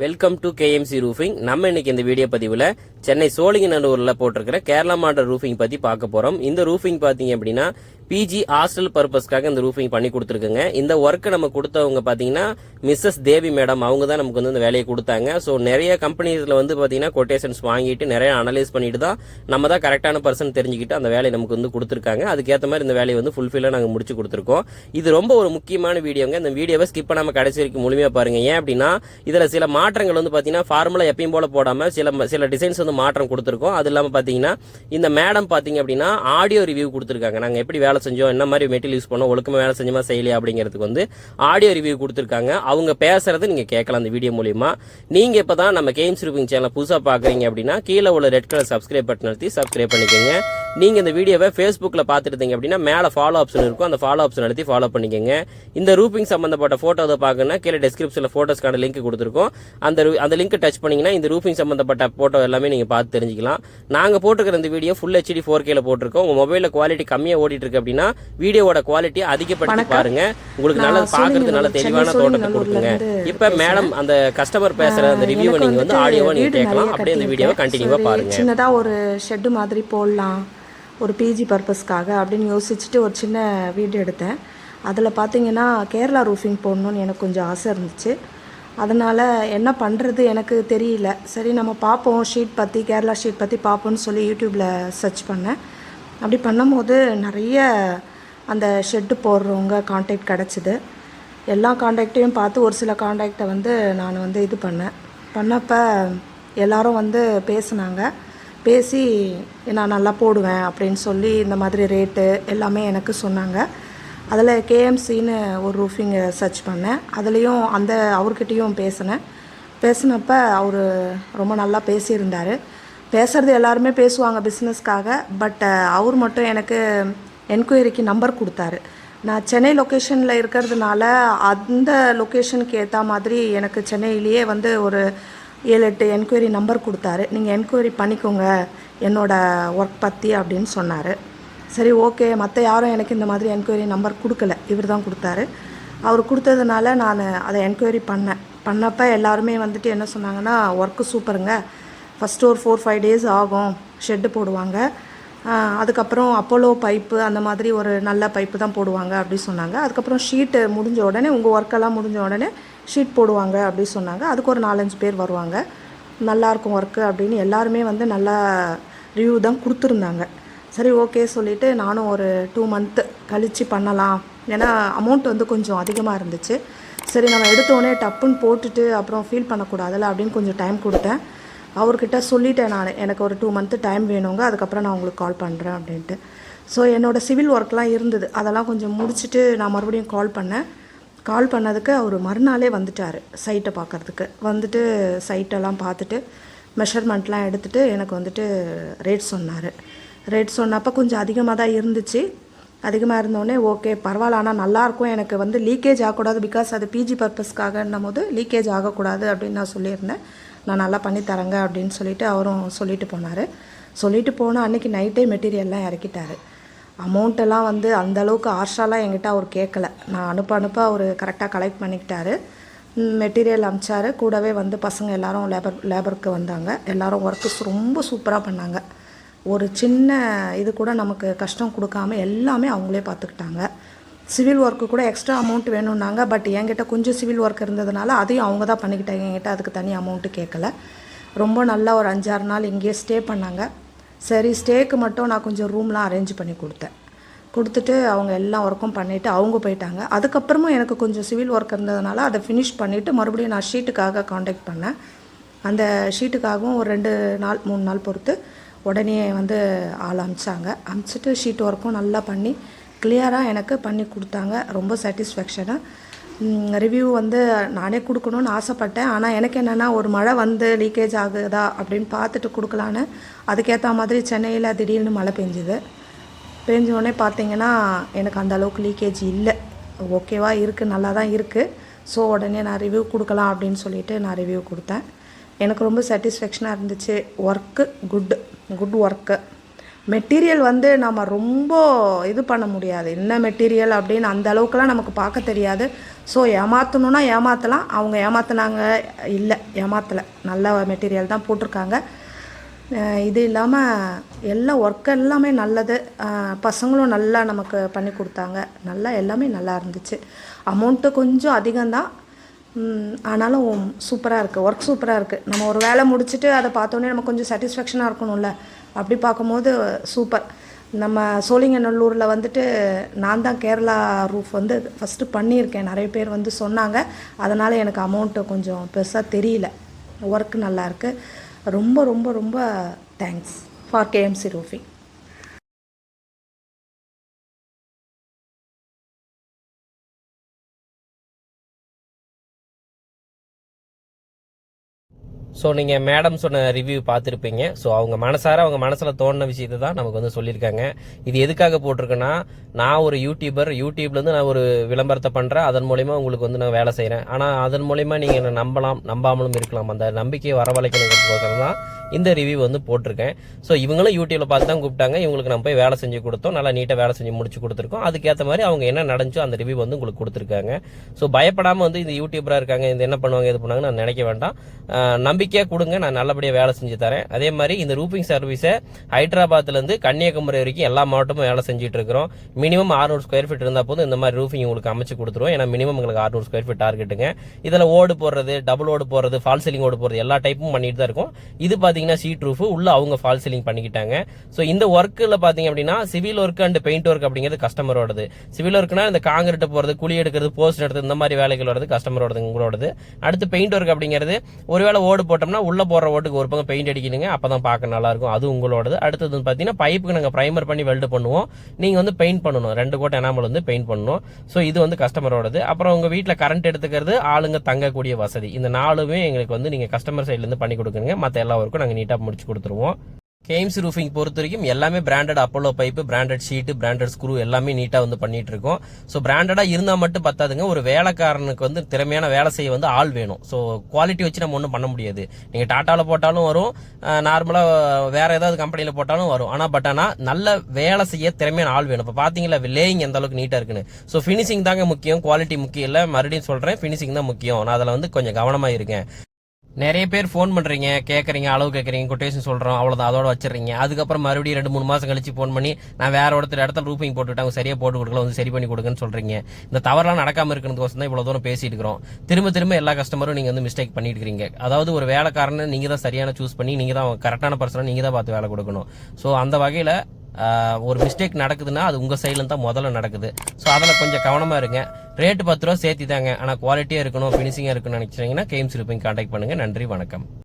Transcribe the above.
Welcome to KMC roofing நம்ம இன்னைக்கு இந்த வீடியோ பதிவில் சென்னை சோழிங்கநல்லூரில் போட்டிருக்கிற கேரளா மாடல் ரூஃபிங் பற்றி பார்க்க போகிறோம் இந்த ரூஃபிங் பார்த்தீங்க அப்படின்னா பிஜி ஹாஸ்டல் பர்பஸ்க்காக இந்த ரூஃபிங் பண்ணி கொடுத்துருக்குங்க. இந்த ஒர்க்கை நம்ம கொடுத்தவங்க பார்த்தீங்கன்னா மிஸ்ஸஸ் தேவி மேடம் அவங்க தான் நமக்கு வந்து இந்த வேலையை கொடுத்தாங்க. ஸோ நிறைய கம்பெனிஸில் வந்து பார்த்தீங்கன்னா கொட்டேஷன்ஸ் வாங்கிட்டு நிறைய அனலைஸ் பண்ணிட்டு தான் நம்ம தான் கரெக்டான பர்சன் தெரிஞ்சுக்கிட்டு அந்த வேலையை நமக்கு வந்து கொடுத்துருக்காங்க. அதுக்கேற்ற மாதிரி இந்த வேலையை வந்து ஃபுல்ஃபில்லாக நாங்கள் முடிச்சு கொடுத்துருக்கோம். இது ரொம்ப ஒரு முக்கியமான வீடியோங்க. இந்த வீடியோவை ஸ்கிப் பண்ணாமல் கடைசி வரைக்கும் முழுமையாக பாருங்க. ஏன் அப்படின்னா இதில் சில மாற்றங்கள் வந்து பார்த்தீங்கன்னா ஃபார்முலா எப்பயும் போல போடாமல் சில சில டிசைன்ஸ் வந்து மாற்றம் கொடுத்துருக்கோம். அது இல்லாமல் பார்த்தீங்கன்னா இந்த மேடம் பார்த்தீங்க அப்படின்னா ஆடியோ ரிவ்யூ கொடுத்துருக்காங்க. நாங்கள் எப்படி வேலை செஞ்சோம் என்ன மாதிரி மெட்டீரியல் யூஸ் பண்ணோம் ஒழுக்கமாக வேலை செஞ்சோமா செய்யலையா அப்படிங்கிறதுக்கு வந்து ஆடியோ ரிவ்யூ கொடுத்துருக்காங்க. அவங்க பேசுறது நீங்கள் கேட்கலாம் அந்த வீடியோ மூலியமா. நீங்கள் இப்போ தான் நம்ம கேம்ஸ் ரிவ்யூங் சேனல் புதுசாக பார்க்குறீங்க அப்படின்னா கீழே உள்ள ரெட் கலர் சப்ஸ்கிரைப் பட்டன் அழுத்தி சப்ஸ்கிரைப் பண்ணிக்கோங்க. நீங்கள் இந்த வீடியோவை ஃபேஸ்புக்கில் பார்த்துட்டு இருந்தீங்க அப்படின்னா மேலே ஃபாலோ ஆப்ஷன் இருக்கும். அந்த ஃபாலோ ஆப்ஷன் அழுத்தி ஃபாலோ பண்ணிக்கோங்க. இந்த ரூப்பிங் சம்மந்தப்பட்ட ஃபோட்டோ அதை பார்க்கணும்னா கீழே டிஸ்கிரிப்ஷனில் ஃபோட்டோஸ்க்கான லிங்க் கொடுத்துருக்கோம். அந்த அந்த லிங்க் டச் பண்ணீங்கன்னா இந்த ரூஃபிங் சம்மந்தப்பட்ட ஃபோட்டோ எல்லாமே நீங்கள் பார்த்து தெரிஞ்சுக்கலாம். நாங்கள் போட்டிருக்கிற இந்த வீடியோ ஃபுல் ஹெச்டி ஃபோர் கேல போட்டிருக்கோம். உங்கள் மொபைலில் குவாலிட்டி கம்மியாக ஓடிட்டு இருக்கு அப்படின்னா வீடியோவோட குவாலிட்டி அதிகப்படுத்தி பாருங்க. உங்களுக்கு நல்லா பார்க்கறது நல்ல தெளிவான தோட்டத்தை கொடுக்குங்க. இப்போ மேடம் அந்த கஸ்டமர் பேசுகிற அந்த ரிவ்யூவை நீங்கள் வந்து ஆடியோவை நீங்கள் கேட்கலாம். அப்படியே அந்த வீடியோவை கண்டினியூவாக பாருங்க. சின்னதாக ஒரு ஷெட்டு மாதிரி போடலாம். ஒரு பிஜி பர்பஸ்க்காக அப்படின்னு யோசிச்சுட்டு ஒரு சின்ன வீடு எடுத்தேன். அதில் பார்த்தீங்கன்னா கேரளா ரூஃபிங் போடணுன்னு எனக்கு கொஞ்சம் ஆசை இருந்துச்சு. அதனால் என்ன பண்ணுறது எனக்கு தெரியல. சரி நம்ம பார்ப்போம் ஷீட் பற்றி கேரளா ஷீட் பற்றி பார்ப்போம்னு சொல்லி யூடியூப்பில் சர்ச் பண்ணேன். அப்படி பண்ணும்போது நிறைய அந்த ஷெட்டு போடுறவங்க காண்டாக்ட் கிடச்சிது. எல்லா காண்டாக்டையும் பார்த்து ஒரு சில காண்டாக்டை வந்து நான் வந்து இது பண்ணேன். பண்ணப்போ எல்லாரும் வந்து பேசுனாங்க. பேசி நான் நல்லா போடுவேன் அப்படின்னு சொல்லி இந்த மாதிரி ரேட்டு எல்லாமே எனக்கு சொன்னாங்க. அதில் கேஎம்சின்னு ஒரு ரூஃபிங் சர்ச் பண்ணேன். அதுலேயும் அந்த அவர்கிட்டையும் பேசினேன். பேசினப்ப அவர் ரொம்ப நல்லா பேசியிருந்தார். பேசுகிறது எல்லாருமே பேசுவாங்க பிஸ்னஸ்க்காக பட் அவர் மட்டும் எனக்கு என்கொயரிக்கு நம்பர் கொடுத்தாரு. நான் சென்னை லொக்கேஷனில் இருக்கிறதுனால அந்த லொக்கேஷனுக்கு ஏற்ற மாதிரி எனக்கு சென்னையிலேயே வந்து ஒரு ஏழு எட்டு என்கொயரி நம்பர் கொடுத்தாரு. நீங்கள் என்கொயரி பண்ணிக்கோங்க. என்னோடய ஒர்க் பற்றி அப்படின்னு சொன்னார். சரி ஓகே. மற்ற யாரும் எனக்கு இந்த மாதிரி என்கொயரி நம்பர் கொடுக்கல. இவர் தான் கொடுத்தாரு. அவர் கொடுத்ததுனால நான் அதை என்கொயரி பண்ணேன். பண்ணப்போ எல்லாருமே வந்துட்டு என்ன சொன்னாங்கன்னா ஒர்க்கு சூப்பருங்க. ஃபஸ்ட்டு ஒரு ஃபோர் ஃபைவ் டேஸ் ஆகும். ஷெட்டு போடுவாங்க. அதுக்கப்புறம் அப்போலோ பைப்பு அந்த மாதிரி ஒரு நல்ல பைப்பு தான் போடுவாங்க அப்படி சொன்னாங்க. அதுக்கப்புறம் ஷீட்டு முடிஞ்ச உடனே உங்கள் ஒர்க்கெல்லாம் முடிஞ்ச உடனே ஷீட் போடுவாங்க அப்படி சொன்னாங்க. அதுக்கு ஒரு நாலஞ்சு பேர் வருவாங்க. நல்லாயிருக்கும் ஒர்க்கு அப்படின்னு எல்லாருமே வந்து நல்லா ரிவ்யூ தான் கொடுத்துருந்தாங்க. சரி ஓகே சொல்லிவிட்டு நானும் ஒரு டூ மந்த்து கழித்து பண்ணலாம். ஏன்னா அமௌண்ட் வந்து கொஞ்சம் அதிகமாக இருந்துச்சு. சரி நம்ம எடுத்தோடனே டப்புன்னு போட்டுட்டு அப்புறம் ஃபீல் பண்ணக்கூடாதுல்ல அப்படின்னு கொஞ்சம் டைம் கொடுத்தேன். அவர்கிட்ட சொல்லிட்டேன் நான் எனக்கு ஒரு டூ மந்த்து டைம் வேணுங்க. அதுக்கப்புறம் நான் உங்களுக்கு கால் பண்ணுறேன் அப்படின்ட்டு. ஸோ என்னோடய சிவில் ஒர்க்லாம் இருந்தது. அதெல்லாம் கொஞ்சம் முடிச்சுட்டு நான் மறுபடியும் கால் பண்ணேன். கால் பண்ணதுக்கு அவர் மறுநாளே வந்துட்டார் சைட்டை பார்க்கறதுக்கு வந்துட்டு சைட்டெல்லாம் பார்த்துட்டு மெஷர்மெண்ட்லாம் எடுத்துட்டு எனக்கு வந்துட்டு ரேட் சொன்னார். ரேட் சொன்னப்போ கொஞ்சம் அதிகமாக தான் இருந்துச்சு. அதிகமாக இருந்தோடனே ஓகே பரவாயில்ல ஆனால் நல்லாயிருக்கும் எனக்கு வந்து லீக்கேஜ் ஆகக்கூடாது பிகாஸ் அது பிஜி பர்பஸ்க்காகன்னும் போது லீக்கேஜ் ஆகக்கூடாது அப்படின்னு நான் சொல்லியிருந்தேன். நான் நல்லா பண்ணி தரேங்க அப்படின்னு சொல்லிட்டு அவரும் சொல்லிட்டு போனார். சொல்லிட்டு போன அன்னைக்கு நைட்டே மெட்டீரியல்லாம் இறக்கிட்டாரு. அமௌண்ட்டெல்லாம் வந்து அந்த அளவுக்கு ஆர்ஷாலாம் என்கிட்ட அவர் கேட்கல நான் அனுப்ப அனுப்ப அவர் கரெக்டாக கலெக்ட் பண்ணிக்கிட்டாரு. மெட்டீரியல் அமிச்சாரு. கூடவே வந்து பசங்க எல்லாரும் லேபர் லேபருக்கு வந்தாங்க. எல்லாரும் ஒர்க்கு ரொம்ப சூப்பராக பண்ணாங்க. ஒரு சின்ன இது கூட நமக்கு கஷ்டம் கொடுக்காம எல்லாமே அவங்களே பார்த்துக்கிட்டாங்க சிவில் ஒர்க்கு கூட எக்ஸ்ட்ரா அமௌண்ட் வேணும்னாங்க. பட் என்கிட்ட கொஞ்சம் சிவில் ஒர்க் இருந்ததுனால அதையும் அவங்க தான் பண்ணிக்கிட்டாங்க. என்கிட்ட அதுக்கு தனி அமௌண்ட்டு கேட்கல ரொம்ப நல்லா ஒரு அஞ்சாறு நாள் இங்கேயே ஸ்டே பண்ணாங்க. சரி ஸ்டேக்கு மட்டும் நான் கொஞ்சம் ரூம்லாம் அரேஞ்ச் பண்ணி கொடுத்தேன். கொடுத்துட்டு அவங்க எல்லா ஒர்க்கும் பண்ணிவிட்டு அவங்க போயிட்டாங்க. அதுக்கப்புறமும் எனக்கு கொஞ்சம் சிவில் ஒர்க் இருந்ததுனால அதை ஃபினிஷ் பண்ணிவிட்டு மறுபடியும் நான் ஷீட்டுக்காக காண்டாக்ட் பண்ணேன். அந்த ஷீட்டுக்காகவும் ஒரு ரெண்டு நாள் மூணு நாள் பொறுத்து உடனே வந்து ஆள் அமிச்சாங்க. அமிச்சிட்டு ஷீட் ஒர்க்கும் நல்லா பண்ணி கிளியராக எனக்கு பண்ணி கொடுத்தாங்க. ரொம்ப சாட்டிஸ்ஃபேக்ஷனாக ரிவ்யூ வந்து நானே கொடுக்கணும்னு ஆசைப்பட்டேன். ஆனால் எனக்கு என்னென்னா ஒரு மழை வந்து லீக்கேஜ் ஆகுதா அப்படின்னு பார்த்துட்டு கொடுக்கலான்னு. அதுக்கேற்ற மாதிரி சென்னையில் திடீர்னு மழை பெஞ்சுது. பெஞ்ச உடனே பார்த்தீங்கன்னா எனக்கு அந்த அளவுக்கு லீக்கேஜ் இல்லை. ஓகேவா இருக்குது நல்லா தான் இருக்குது ஸோ உடனே நான் ரிவ்யூ கொடுக்கலாம் அப்படின்னு சொல்லிட்டு நான் ரிவ்யூ கொடுத்தேன். எனக்கு ரொம்ப சாட்டிஸ்ஃபேக்ஷனாக இருந்துச்சு. Work good good work material வந்து நம்ம ரொம்ப இது பண்ண முடியாது. என்ன மெட்டீரியல் அப்படின்னு அந்த அளவுக்குலாம் நமக்கு பார்க்க தெரியாது. ஸோ ஏமாற்றணுன்னா ஏமாற்றலாம் அவங்க ஏமாற்றினாங்க இல்லை ஏமாற்றலை நல்ல மெட்டீரியல் தான் போட்டிருக்காங்க. இது இல்லாமல் எல்லா ஒர்க் எல்லாமே நல்லது. பசங்களும் நல்லா நமக்கு பண்ணி கொடுத்தாங்க. நல்லா எல்லாமே நல்லா இருந்துச்சு. அமௌண்ட்டு கொஞ்சம் அதிகம்தான் ஆனாலும் சூப்பராக இருக்குது ஒர்க் சூப்பராக இருக்குது நம்ம ஒரு வேலை முடிச்சுட்டு அதை பார்த்தோன்னே நம்ம கொஞ்சம் சாட்டிஸ்ஃபேக்ஷனாக இருக்கணும்ல. அப்படி பார்க்கும்போது சூப்பர் நம்ம சோழிங்கநல்லூரில் வந்துட்டு நான் தான் கேரளா ரூஃப் வந்து ஃபஸ்ட்டு பண்ணியிருக்கேன். நிறைய பேர் வந்து சொன்னாங்க. அதனால் எனக்கு அமௌண்ட்டு கொஞ்சம் பெருசாக தெரியல. ஒர்க் நல்லாயிருக்கு ரொம்ப ரொம்ப ரொம்ப thanks for KMC roofing so நீங்கள் மேடம் சொன்ன ரிவ்யூ பார்த்துருப்பீங்க. ஸோ அவங்க மனசார அவங்க மனசில் தோணின விஷயத்தை தான் நமக்கு வந்து சொல்லியிருக்காங்க. இது எதுக்காக போட்டிருக்குன்னா நான் ஒரு யூடியூபர் யூடியூப்லேருந்து நான் ஒரு விளம்பரத்தை பண்ணுறேன் அதன் மூலிமா உங்களுக்கு வந்து நான் வேலை செய்கிறேன் ஆனால் அதன் மூலிமா நீங்கள் என்னை நம்பலாம் நம்பாமலும் இருக்கலாம். அந்த நம்பிக்கையை வரவழைக்கணுங்கிறதுக்கோசரம் தான் இந்த ரிவ்யூ வந்து போட்டிருக்கேன். ஸோ இவங்களும் யூடியூப்ல பார்த்து தான் கூப்பிட்டாங்க. இவங்களுக்கு நம்ம போய் வேலை செஞ்சு கொடுத்தோம். நல்லா நீட்டாக வேலை செஞ்சு முடிச்சு கொடுத்துருக்கோம். அதுக்கேற்ற மாதிரி அவங்க என்ன நடந்துச்சோ அந்த ரிவ்யூ வந்து உங்களுக்கு கொடுத்துருக்காங்க. ஸோ பயப்படாமல் வந்து இந்த யூடியூபராக இருக்காங்க. இந்த என்ன பண்ணுவாங்க இது பண்ணுவாங்க நான் நினைக்க வேண்டாம். நம்பிக்கையாக கொடுங்க. நான் நல்லபடியாக வேலை செஞ்சு தரேன். அதே மாதிரி இந்த ரூபிங் சர்வீஸை ஹைதராபாத்லேருந்து கன்னியாகுமரி வரைக்கும் எல்லா மாவட்டமும் வேலை செஞ்சுட்டு இருக்கிறோம். மினிமம் 600 ஸ்கொயர் ஃபீட் இருந்தால் போதும் இந்த மாதிரி ரூஃபிங் உங்களுக்கு அமைச்சு கொடுத்துருவோம். ஏன்னா மினிமம் உங்களுக்கு 600 ஸ்கொயர் ஃபீட் டார்கெட்டுங்க இதில் ஓடு போடுறது டபுள் ஓடு போடுறது ஃபால் சீலிங் ஓடு போடுறது எல்லா டைப்பும் பண்ணிட்டு தான் இருக்கும். இது பார்த்தீங்கன்னா சீட் ரூஃபு உள்ள அவங்க ஃபால் சீலிங் பண்ணிக்கிட்டாங்க. ஸோ இந்த ஒர்க்கில் பார்த்தீங்க அப்படின்னா civil work and paint work அப்படிங்கிறது கஸ்டமரோடது சிவில் ஒர்க்னா இந்த காங்கிரீட் போகிறது குழி எடுக்கிறது போஸ்ட் எடுத்து இந்த மாதிரி வேலைகள் வருது கஸ்டமரோடது உங்களோடது அடுத்து பெயிண்ட் ஒர்க் அப்படிங்கிறது ஒருவேளை ஓடு போட்டோம்னா உள்ள போடுற ஓட்டுக்கு ஒரு பக்கம் பெயிண்ட் அடிக்கணுங்க அப்பதான் பார்க்க நல்லா இருக்கும் அது உங்களோடது. அடுத்தது வந்து பார்த்தீங்கன்னா பைப்புக்கு நாங்கள் ப்ரைமர் பண்ணி வெல்டு பண்ணுவோம். நீங்கள் வந்து பெயிண்ட் பண்ணணும். ரெண்டு கோட்டை எனாமல் வந்து பெயிண்ட் பண்ணணும். ஸோ இது வந்து கஸ்டமரோடது அப்புறம் உங்கள் வீட்டில் கரண்ட் எடுத்துக்கிறது ஆளுங்க தங்கக்கூடிய வசதி. இந்த நாலுமே எங்களுக்கு வந்து நீங்கள் கஸ்டமர் சைட்லேருந்து பண்ணி கொடுக்குங்க. மற்ற எல்லா ஒர்க்கும் நாங்கள் நீட்டாக முடிச்சு கொடுத்துருவோம். கேம்ஸ் ரூஃபிங் பொறுத்த வரைக்கும் எல்லாமே branded Apollo pipe branded sheet branded screw எல்லாமே நீட்டாக வந்து பண்ணிட்டு இருக்கோம். ஸோ பிராண்டடாக இருந்தால் மட்டும் பத்தாதுங்க. ஒரு வேலைக்காரனுக்கு வந்து திறமையான வேலை செய்ய வந்து ஆள் வேணும். ஸோ குவாலிட்டி வச்சு நம்ம ஒன்றும் பண்ண முடியாது. நீங்கள் டாட்டாவில் போட்டாலும் வரும். நார்மலாக வேறு ஏதாவது கம்பெனியில் போட்டாலும் வரும். ஆனால் பட் ஆனால் நல்ல வேலை செய்ய திறமையான ஆள் வேணும். இப்போ பார்த்தீங்களா லேயிங் எந்த அளவுக்கு நீட்டாக இருக்குன்னு. ஸோ ஃபினிஷிங் தாங்க முக்கியம். குவாலிட்டி முக்கியம் இல்லை. மறுபடியும் சொல்கிறேன் ஃபினிஷிங் தான் முக்கியம். நான் அதில் வந்து கொஞ்சம் கவனமாக இருக்கேன். நிறைய பேர் ஃபோன் பண்றீங்க கேட்குறீங்க அளவு கேட்குறீங்க கொட்டேஷன் சொல்றோம் அவ்வளோதான் அதோட வச்சிடுறீங்க. அதுக்கப்புறம் மறுபடியும் ரெண்டு மூணு மாசம் கழிச்சு ஃபோன் பண்ணி நான் வேற ஒருத்தர் இடத்துல ரூப்பிங் போட்டுவிட்டாங்க சரியா போட்டு கொடுக்கல வந்து சரி பண்ணி கொடுங்கன்னு சொல்றீங்க. இந்த தவறெல்லாம் நடக்காம இருக்கிறதுக்கோசம் தான் இவ்வளவு தூரம் பேசிட்டு இருக்கிறோம். திரும்ப திரும்ப எல்லா கஸ்டமரும் நீங்க வந்து மிஸ்டேக் பண்ணிட்டு இருக்கீங்க. அதாவது ஒரு வேலைக்காரனை நீங்க தான் சரியான சூஸ் பண்ணி நீங்க தான் கரெக்டான பர்சனாக நீங்க தான் பார்த்து வேலை கொடுக்கணும். ஸோ அந்த வகையில ஒரு மிஸ்டேக் நடக்குதுன்னா அது உங்கள் சைடில் தான் முதல்ல நடக்குது. ஸோ அதில் கொஞ்சம் கவனமாக இருங்க. ரேட்டு பத்து ரூபா சேர்த்தி தாங்க ஆனால் குவாலிட்டியாக இருக்கணும் ஃபினிஷிங்காக இருக்கணும்னு நினச்சிங்கன்னா கேம்ஸ் இருப்பீங்க கான்டாக்ட் பண்ணுங்கள் நன்றி வணக்கம்.